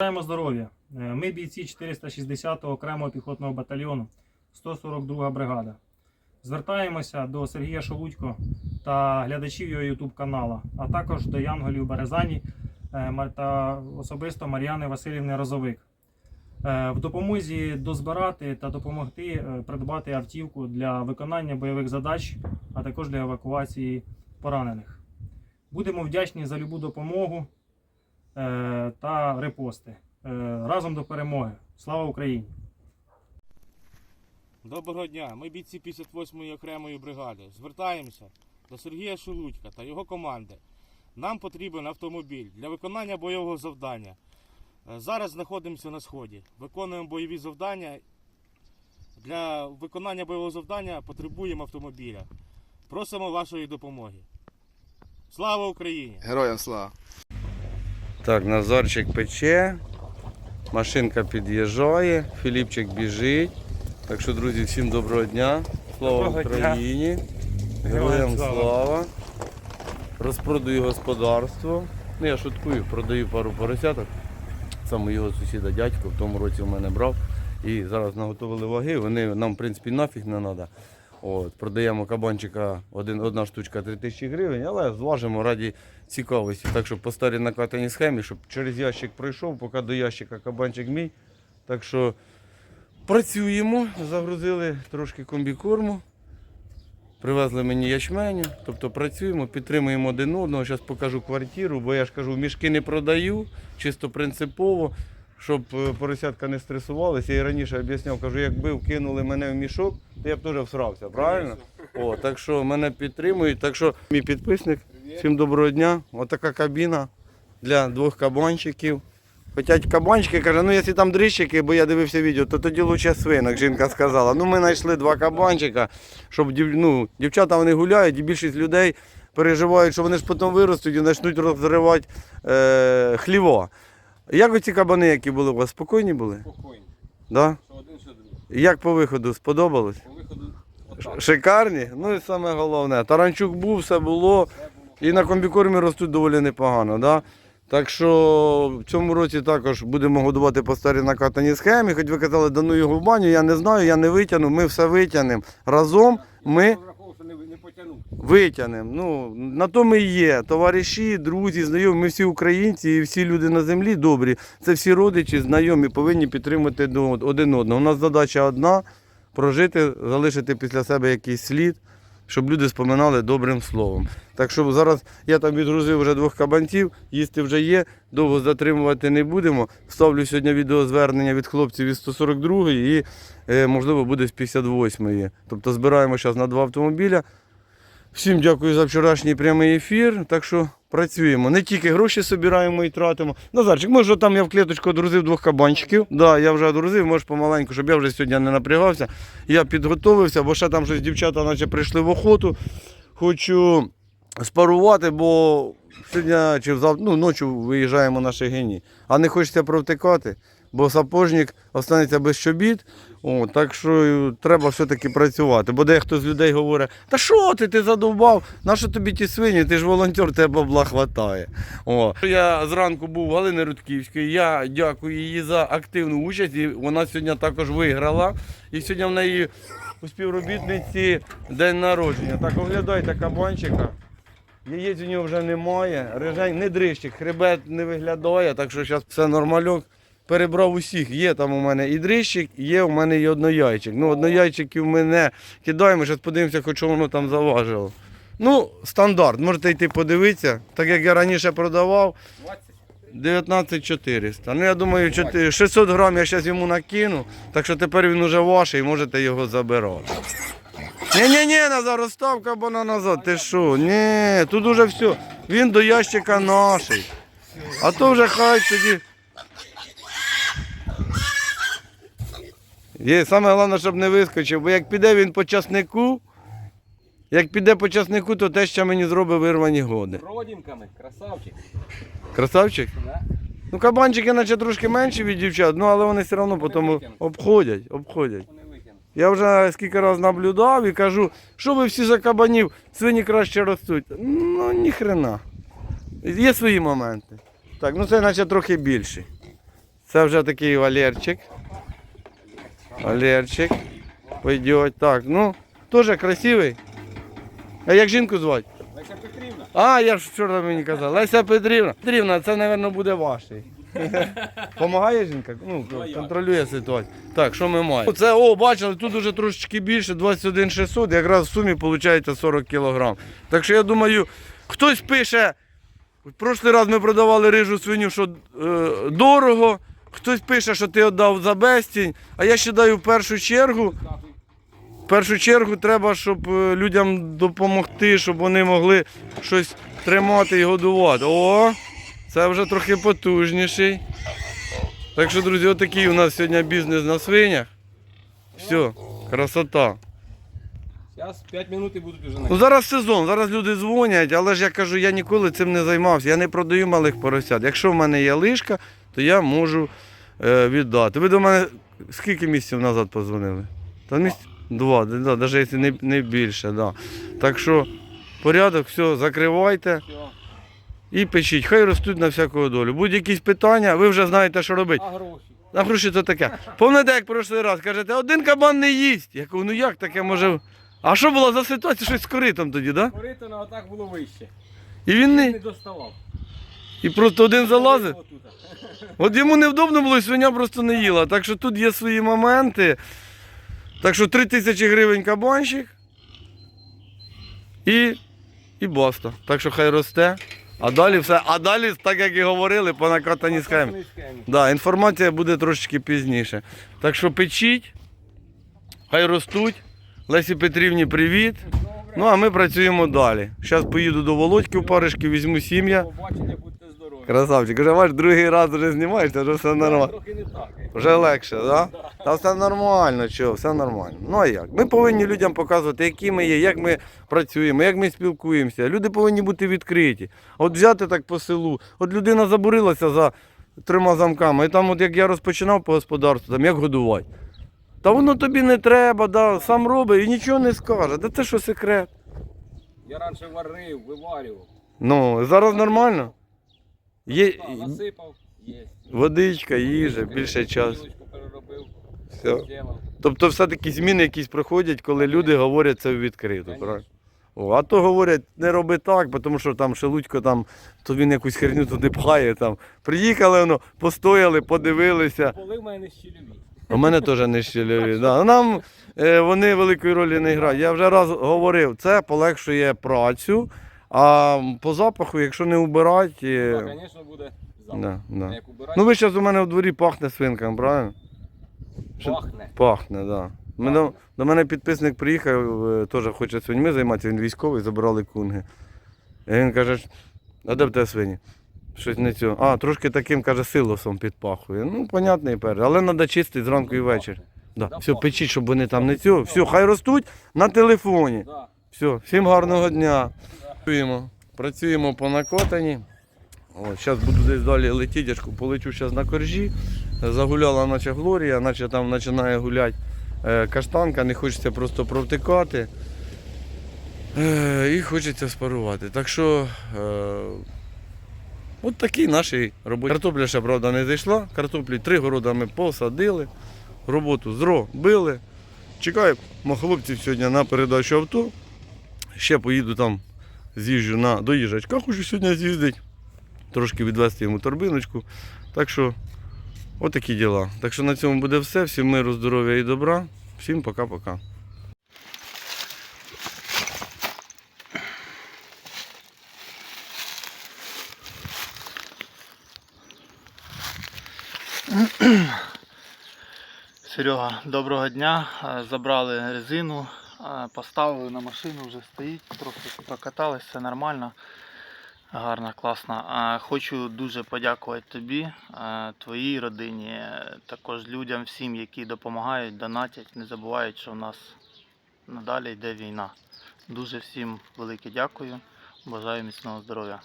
Бажаємо здоров'я. Е, Ми бійці 460-го окремого піхотного батальйону, 142 бригада. Звертаємося до Сергія Шелудько та глядачів його YouTube канала, а також до Янголів Березані е, та особисто Мар'яни Васильівни Розовик. Е, В допомозі дозбирати та допомогти придбати автівку для виконання бойових задач, а також для евакуації поранених. Будемо вдячні за любу допомогу та репости. Е, Разом до перемоги. Слава Україні! Доброго дня. Ми бійці 58-ї окремої бригади. Звертаємося до Сергія Шелудька та його команди. Нам потрібен автомобіль для виконання бойового завдання. Е, Зараз знаходимося на сході. Виконуємо бойові завдання. Для виконання бойового завдання потребуємо автомобіля. Просимо вашої допомоги. Слава Україні! Героям слава! Так, Назарчик пече, машинка під'їжджає, Філіпчик біжить. Так що, друзі, всім доброго дня. Слава Доброго дня. Україні! Героям слава! Розпродаю господарство. Ну, я шуткую, продаю пару поросяток. Це моєго сусіда дядько, в тому році в мене брав. І зараз наготовили ваги, вони нам, в принципі, нафіг не треба. От, продаємо кабанчика один, одна штучка 3 тисячі гривень, але зважимо раді цікавості. Так що по старій накатаній схемі, щоб через ящик пройшов, поки до ящика кабанчик мій. Так що працюємо, загрузили трошки комбікорму, привезли мені ячменю, тобто працюємо, підтримуємо один одного. Зараз покажу квартиру, бо я ж кажу, мішки не продаю, чисто принципово. Щоб е, поросятка не стресувалися, я і раніше об'ясняв, кажу, якби вкинули мене в мішок, то я б теж всрався, правильно? О, так що мене підтримують. Так що мій підписник, всім доброго дня. Отака кабіна для двох кабанчиків. Хоча кабанчики каже, ну якщо там дрищики, бо я дивився відео, то тоді лучше свинок, жінка сказала. Ну ми знайшли два кабанчика, щоб ну, дівчата вони гуляють, і більшість людей переживають, що вони ж потім виростуть і почнуть розривати е, хліво. Як оці кабани, які були у вас, спокійні були? Спокійно. Да? Що один, що другий. Як по виходу сподобалось? По виходу Шикарні? Ну і саме головне. Таранчук був, все було. І на комбікормі ростуть доволі непогано. Да? Так що в цьому році також будемо годувати по старій накатаній схемі. Хоч ви казали, да ну його в баню, я не знаю, я не витягну, ми все витягнемо. Разом ми не, не потягнув. витягнемо. Ну, на то ми є. Товариші, друзі, знайомі, ми всі українці і всі люди на землі добрі. Це всі родичі, знайомі, повинні підтримати один одного. У нас задача одна прожити, залишити після себе якийсь слід, щоб люди споминали добрим словом. Так що зараз я там відгрузив вже двох кабанців, їсти вже є, довго затримувати не будемо. Вставлю сьогодні відеозвернення від хлопців із 142 і, е, можливо, буде з 58-ї. Тобто збираємо зараз на два автомобіля. Всім дякую за вчорашній прямий ефір. Так що працюємо. Не тільки гроші збираємо і тратимо. Назарчик, може там я в клеточку одрузив двох кабанчиків. Да, я вже одрузив, може помаленьку, щоб я вже сьогодні не напрягався. Я підготовився, бо ще там щось дівчата наче прийшли в охоту. Хочу спарувати, бо сьогодні чи взав... ну, ночі виїжджаємо на Шегині. А не хочеться провтикати, бо сапожник останеться без чобіт. О, так що е, треба все-таки працювати. Бо дехто з людей говорить, та що ти, ти задовбав, нащо тобі ті свині, ти ж волонтер, тебе бабла хватає. О. Я зранку був у Галини Рудківської, я дякую їй за активну участь, і вона сьогодні також виграла. І сьогодні в неї у співробітниці день народження. Так оглядайте кабанчика. Яєць у нього вже немає, рижень, не дрищик, хребет не виглядає, так що зараз все нормальок. Перебрав усіх. Є там у мене і дрищик, є у мене і однояйчик. Ну, однояйчиків ми не кидаємо, зараз подивимося, хоч воно там заважило. Ну, стандарт, можете йти подивитися. Так як я раніше продавав, 19 400. Ну, я думаю, 600 грам я зараз йому накину, так що тепер він уже ваш і можете його забирати. Ні-ні-ні, Назар, остав кабана назад. Ти що? Ні, тут уже все. Він до ящика наший. А то вже хай тоді. Є, саме головне, щоб не вискочив, бо як піде він по часнику, як піде по часнику, то те, що мені зробить вирвані годи. Родинками, красавчик. Красавчик? Да? Ну, кабанчики, наче трошки менші від дівчат, ну але вони все одно потім обходять, обходять. Я вже скільки разів наблюдав і кажу, що ви всі за кабанів, свині краще ростуть. Ну, ніхрена. Є свої моменти. Так, ну це наче трохи більший. Це вже такий Валерчик. Валерчик. Пойдет. Так, ну, теж красивий. А як жінку звати? Леся Петрівна. А, я ж вчора мені казав. Леся Петрівна. Петрівна, це, мабуть, буде ваший. Помагає жінка? Ну, контролює ситуацію. Так, що ми маємо? Це, о, бачили, тут вже трошечки більше, 21 600, якраз в сумі виходить 40 кг. Так що я думаю, хтось пише, в прошлий раз ми продавали рижу свиню, що е, дорого, хтось пише, що ти віддав за безцінь, а я вважаю, в першу чергу, в першу чергу треба, щоб е, людям допомогти, щоб вони могли щось тримати і годувати. О, це вже трохи потужніший. Так що, друзі, отакий у нас сьогодні бізнес на свинях. Все, красота. Зараз 5 минут і будуть уже Ну зараз сезон, зараз люди дзвонять, але ж я кажу, я ніколи цим не займався. Я не продаю малих поросят. Якщо в мене є лишка, то я можу е, віддати. Ви до мене скільки місяців назад позвонили? Та місяць? Два, да, навіть якщо не, не більше. Да. Так що порядок, все, закривайте і печіть. Хай ростуть на всяку долю. Будь-якісь питання, ви вже знаєте, що робити. А гроші? А гроші то таке. Пам'ятаєте, як прошлий раз кажете, один кабан не їсть. Я кажу, ну як таке може. А що було за ситуація? Щось з коритом тоді, так? Да? Корито на отак було вище. І він Не не. доставав. І просто один залазив. От йому невдобно було, і свиня просто не їла. Так що тут є свої моменти. Так що 3 тисячі гривень кабанчик. І, і баста. Так що хай росте. А далі все. А далі, так як і говорили, по накатаній схемі. Да, інформація буде трошечки пізніше. Так що печіть, хай ростуть. Лесі Петрівні привіт. Ну а ми працюємо далі. Зараз поїду до Володьки в паришки, візьму сім'я. Красавчик, вже бач, другий раз вже знімаєш, то вже все нормально. Трохи не так. Вже легше, так? Да? Та все нормально, чого, все нормально. Ну а як? Ми повинні людям показувати, які ми є, як ми працюємо, як ми спілкуємося. Люди повинні бути відкриті. От взяти так по селу. От людина забурилася за трьома замками. І там, от як я розпочинав по господарству, там як годувати. Та воно тобі не треба, да, сам робить і нічого не скаже. Та це що секрет? Я раніше варив, виварював. Ну, зараз нормально. Є насипав, є. водичка, їжа, більше часу. Переробив, Все. зробив. Тобто все-таки зміни якісь проходять, коли люди говорять це відкрито. Конечно. Правильно? О, а то говорять, не роби так, тому що там Шелудько там, то він якусь херню туди пхає. Там. Приїхали, воно, постояли, подивилися. Поли в мене щільові. У мене теж не щільові. Да. Нам е, вони великої ролі не грають. Я вже раз говорив, це полегшує працю, а по запаху, якщо не убирати. Так, звісно, буде запах. Да, да. Як убирати, Ну ви зараз у мене у дворі пахне свинками, правильно? що- пахне. Пахне, так. Да. Ми До, до мене підписник приїхав, е, теж хоче свиньми займатися, він військовий, забирали кунги. І він каже, а де в тебе свині? Щось не цього. А, трошки таким, каже, силосом підпахує. Ну, понятний перед. Але треба чистити зранку і ввечері. Да. Да, Все, пахне. печіть, щоб вони там не цього. Все, хай ростуть на телефоні. Да. Все, всім гарного дня. Працюємо, працюємо по накотані. От, зараз буду десь далі летіти, полечу зараз на коржі. Загуляла наче Глорія, наче там починає гуляти е, каштанка, не хочеться просто провтикати. Е, і хочеться спарувати. Так що е, от такий наш робочий. Картопля ще, правда, не зайшла. Картоплі три города ми посадили, роботу зробили. Чекаємо хлопців сьогодні на передачу авто. Ще поїду там, з'їжджу на до хочу сьогодні з'їздити. Трошки відвести йому торбиночку. Так що, отакі діла. Так що на цьому буде все. Всім миру, здоров'я і добра. Всім пока-пока. Серега, доброго дня. Е, Забрали резину, поставили на машину, вже стоїть, трохи прокатались, все нормально. Гарно, класно. Хочу дуже подякувати тобі, твоїй родині, також людям, всім, які допомагають, донатять, не забувають, що в нас надалі йде війна. Дуже всім велике дякую. Бажаю міцного здоров'я.